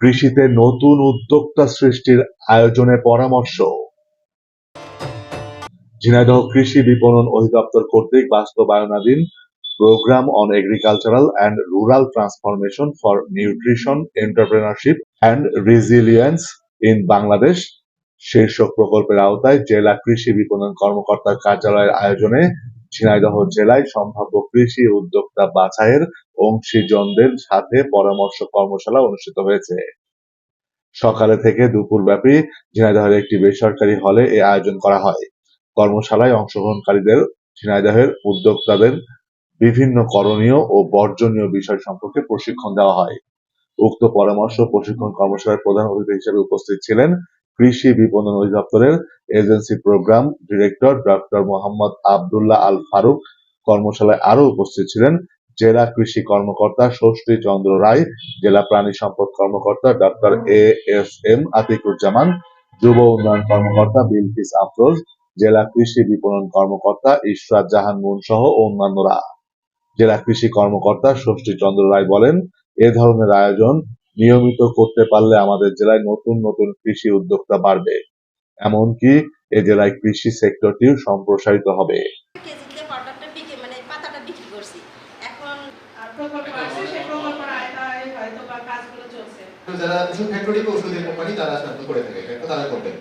কৃষিতে নতুন উদ্যোক্তা সৃষ্টির আয়োজনে পরামর্শ। ঝিনাইদহ কৃষি বিপণন অধিদপ্তর কর্তৃক বাস্তবায়নাধীন programme on agricultural and rural transformation for nutrition, entrepreneurship and resilience in Bangladesh. শীর্ষক প্রকল্পের আওতায় জেলা কৃষি বিপণন কর্মকর্তার কার্যালয়ের আয়োজনে ঝিনাইদহ জেলায় সম্ভাব্য কৃষি উদ্যোক্তা বাছাইয়ের অংশীজনদের সাথে পরামর্শ কর্মশালা অনুষ্ঠিত হয়েছে। সকালে থেকে দুপুর ব্যাপী ঝিনাইদহের একটি বেসরকারি হলে এ আয়োজন করা হয়। কর্মশালায় অংশগ্রহণকারীদের ঝিনাইদহের উদ্যোক্তাদের বিভিন্ন করণীয় ও বর্জনীয় বিষয় সম্পর্কে প্রশিক্ষণ দেওয়া হয়। উক্ত পরামর্শ প্রশিক্ষণ কর্মশালার প্রধান অতিথি হিসেবে উপস্থিত ছিলেন কৃষি বিপণন অধিদপ্তরের agency programme director doctor Mohammad Abdullah Al Faruk কর্মশালায় আরও উপস্থিত ছিলেন জেলা কৃষি কর্মকর্তা ষষ্ঠী চন্দ্র রায়, জেলা প্রাণী সম্পদ কর্মকর্তা doctor A S M Atiquzzaman, যুব উন্নয়ন কর্মকর্তা বিলকিস আফরোজ, জেলা কৃষি বিপণন কর্মকর্তা ইশরাত জাহান মুন সহ অন্যান্যরা। জেলা কৃষি কর্মকর্তা ষষ্ঠী চন্দ্র রায় বলেন, এ ধরনের আয়োজন নিয়মিত করতে পারলে আমাদের জেলায় নতুন নতুন কৃষি উদ্যোক্তা বাড়বে। এমনকি এ জেলায় কৃষি সেক্টরটিও সম্প্রসারিত হবে। মানে যারা ওষুধ ফ্যাক্টরি বা ওষুধের কোম্পানি তারা করে থাকে। তারা করবেন